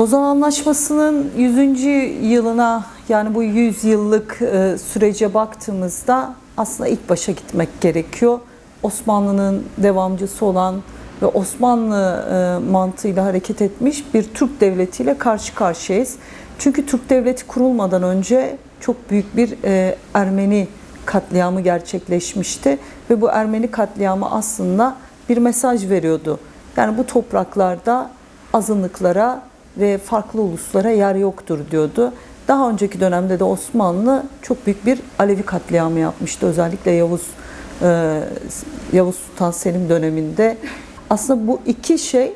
Lozan Anlaşması'nın 100. yılına yani bu 100 yıllık e, sürece baktığımızda aslında ilk başa gitmek gerekiyor. Osmanlı'nın devamcısı olan ve Osmanlı e, mantığıyla hareket etmiş bir Türk devletiyle karşı karşıyayız. Çünkü Türk devleti kurulmadan önce çok büyük bir e, Ermeni katliamı gerçekleşmişti ve bu Ermeni katliamı aslında bir mesaj veriyordu. Yani bu topraklarda azınlıklara ve farklı uluslara yer yoktur diyordu. Daha önceki dönemde de Osmanlı çok büyük bir Alevi katliamı yapmıştı. Özellikle Yavuz e, Yavuz Sultan Selim döneminde. Aslında bu iki şey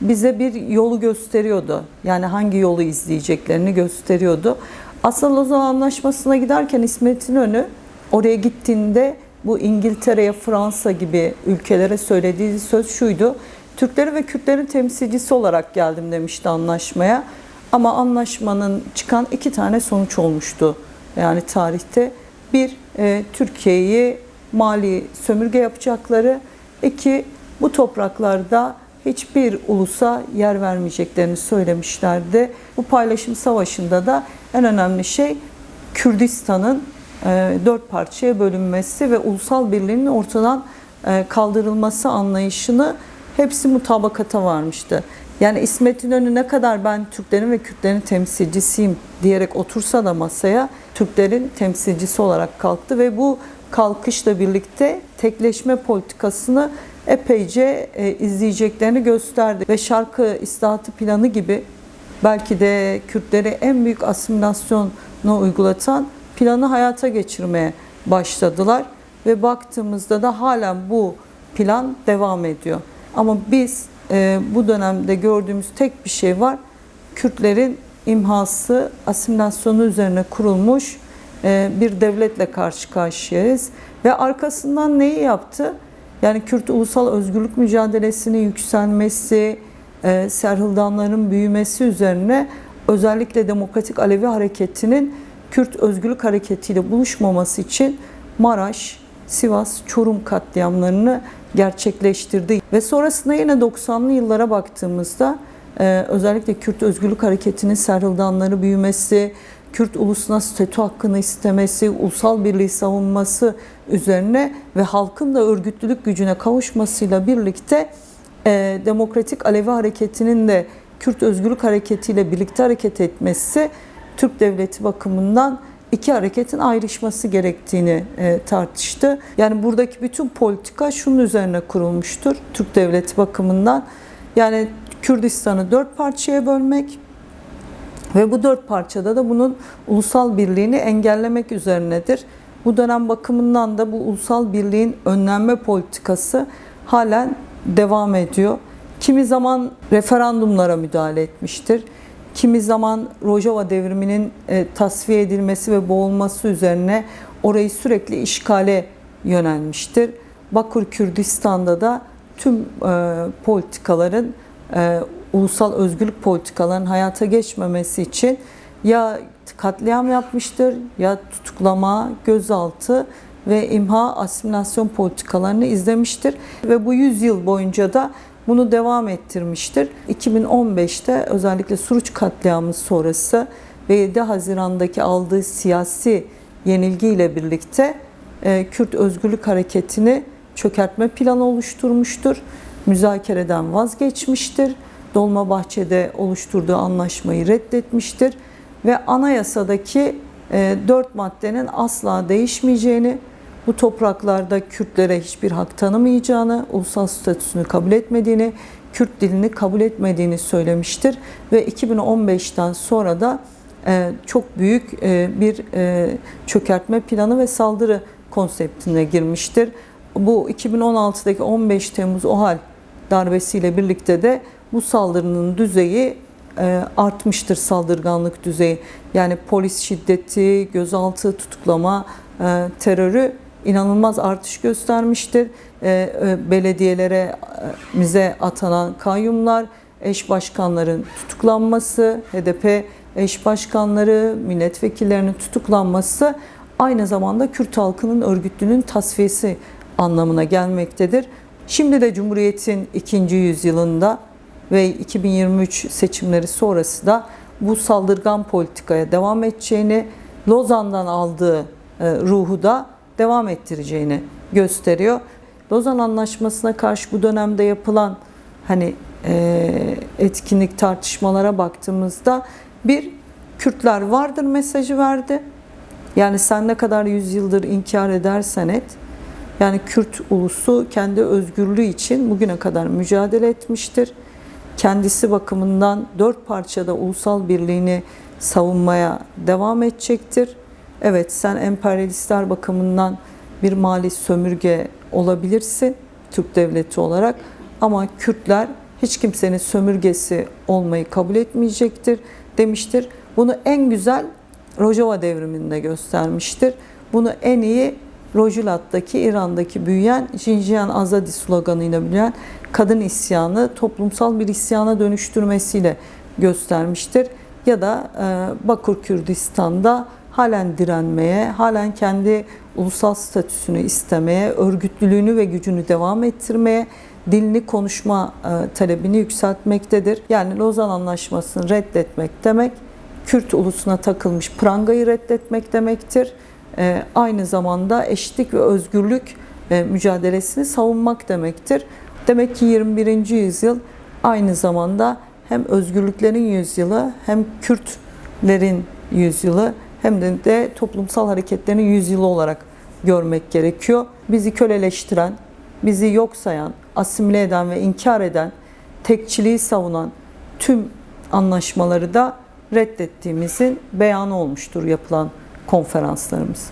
bize bir yolu gösteriyordu. Yani hangi yolu izleyeceklerini gösteriyordu. Aslında Lozan Anlaşması'na giderken İsmet İnönü oraya gittiğinde bu İngiltere'ye, Fransa gibi ülkelere söylediği söz şuydu. Türklerin ve Kürtlerin temsilcisi olarak geldim demişti anlaşmaya. Ama anlaşmanın çıkan iki tane sonuç olmuştu. Yani tarihte bir e, Türkiye'yi mali sömürge yapacakları, iki bu topraklarda hiçbir ulusa yer vermeyeceklerini söylemişlerdi. Bu paylaşım savaşında da en önemli şey Kürdistan'ın e, dört parçaya bölünmesi ve ulusal birliğinin ortadan e, kaldırılması anlayışını hepsi mutabakata varmıştı. Yani İsmet İnönü ne kadar ben Türklerin ve Kürtlerin temsilcisiyim diyerek otursa da masaya Türklerin temsilcisi olarak kalktı ve bu kalkışla birlikte tekleşme politikasını epeyce e, izleyeceklerini gösterdi. Ve şarkı islahatı planı gibi belki de Kürtleri en büyük asimilasyonu uygulatan planı hayata geçirmeye başladılar. Ve baktığımızda da halen bu plan devam ediyor. Ama biz e, bu dönemde gördüğümüz tek bir şey var. Kürtlerin imhası, asimilasyonu üzerine kurulmuş e, bir devletle karşı karşıyayız. Ve arkasından neyi yaptı? Yani Kürt ulusal özgürlük mücadelesinin yükselmesi, e, serhıldanların büyümesi üzerine özellikle Demokratik Alevi Hareketi'nin Kürt özgürlük hareketiyle buluşmaması için Maraş, Sivas, Çorum katliamlarını gerçekleştirdi. Ve sonrasında yine 90'lı yıllara baktığımızda e, özellikle Kürt özgürlük hareketinin serhıldanları büyümesi, Kürt ulusuna statü hakkını istemesi, ulusal birliği savunması üzerine ve halkın da örgütlülük gücüne kavuşmasıyla birlikte e, Demokratik Alevi Hareketi'nin de Kürt Özgürlük Hareketi ile birlikte hareket etmesi Türk Devleti bakımından iki hareketin ayrışması gerektiğini e, tartıştı. Yani buradaki bütün politika şunun üzerine kurulmuştur Türk Devleti bakımından. Yani Kürdistan'ı dört parçaya bölmek, ve bu dört parçada da bunun ulusal birliğini engellemek üzerinedir. Bu dönem bakımından da bu ulusal birliğin önlenme politikası halen devam ediyor. Kimi zaman referandumlara müdahale etmiştir. Kimi zaman Rojava devriminin e, tasfiye edilmesi ve boğulması üzerine orayı sürekli işgale yönelmiştir. Bakur Kürdistan'da da tüm e, politikaların e, ulusal özgürlük politikalarının hayata geçmemesi için ya katliam yapmıştır ya tutuklama, gözaltı ve imha asimilasyon politikalarını izlemiştir ve bu 100 yıl boyunca da bunu devam ettirmiştir. 2015'te özellikle Suruç katliamı sonrası ve 7 Haziran'daki aldığı siyasi yenilgiyle birlikte e, Kürt Özgürlük Hareketi'ni çökertme planı oluşturmuştur. Müzakereden vazgeçmiştir. Dolmabahçe'de oluşturduğu anlaşmayı reddetmiştir ve anayasadaki e, dört maddenin asla değişmeyeceğini, bu topraklarda Kürtlere hiçbir hak tanımayacağını, ulusal statüsünü kabul etmediğini, Kürt dilini kabul etmediğini söylemiştir ve 2015'ten sonra da e, çok büyük e, bir çökertme planı ve saldırı konseptine girmiştir. Bu 2016'daki 15 Temmuz OHAL darbesiyle birlikte de bu saldırının düzeyi e, artmıştır saldırganlık düzeyi. Yani polis şiddeti, gözaltı, tutuklama, e, terörü inanılmaz artış göstermiştir. E, belediyelere mize atanan kayyumlar, eş başkanların tutuklanması, HDP eş başkanları, milletvekillerinin tutuklanması aynı zamanda Kürt halkının örgütlüğünün tasfiyesi anlamına gelmektedir. Şimdi de Cumhuriyet'in ikinci yüzyılında ve 2023 seçimleri sonrası da bu saldırgan politikaya devam edeceğini, Lozan'dan aldığı e, ruhu da devam ettireceğini gösteriyor. Lozan Anlaşması'na karşı bu dönemde yapılan hani e, etkinlik tartışmalara baktığımızda bir Kürtler vardır mesajı verdi. Yani sen ne kadar yüzyıldır inkar edersen et. Yani Kürt ulusu kendi özgürlüğü için bugüne kadar mücadele etmiştir. Kendisi bakımından dört parçada ulusal birliğini savunmaya devam edecektir. Evet sen emperyalistler bakımından bir mali sömürge olabilirsin Türk devleti olarak ama Kürtler hiç kimsenin sömürgesi olmayı kabul etmeyecektir demiştir. Bunu en güzel Rojava devriminde göstermiştir. Bunu en iyi Rojulat'taki İran'daki büyüyen Jinjiyan Azadi sloganıyla bilinen kadın isyanı toplumsal bir isyana dönüştürmesiyle göstermiştir. Ya da e, Bakur Kürdistan'da halen direnmeye, halen kendi ulusal statüsünü istemeye, örgütlülüğünü ve gücünü devam ettirmeye, dilini konuşma e, talebini yükseltmektedir. Yani Lozan Anlaşması'nı reddetmek demek, Kürt ulusuna takılmış prangayı reddetmek demektir. E, aynı zamanda eşitlik ve özgürlük e, mücadelesini savunmak demektir. Demek ki 21. yüzyıl aynı zamanda hem özgürlüklerin yüzyılı hem Kürtlerin yüzyılı hem de, de toplumsal hareketlerin yüzyılı olarak görmek gerekiyor. Bizi köleleştiren, bizi yok sayan, asimile eden ve inkar eden, tekçiliği savunan tüm anlaşmaları da reddettiğimizin beyanı olmuştur yapılan konferanslarımız.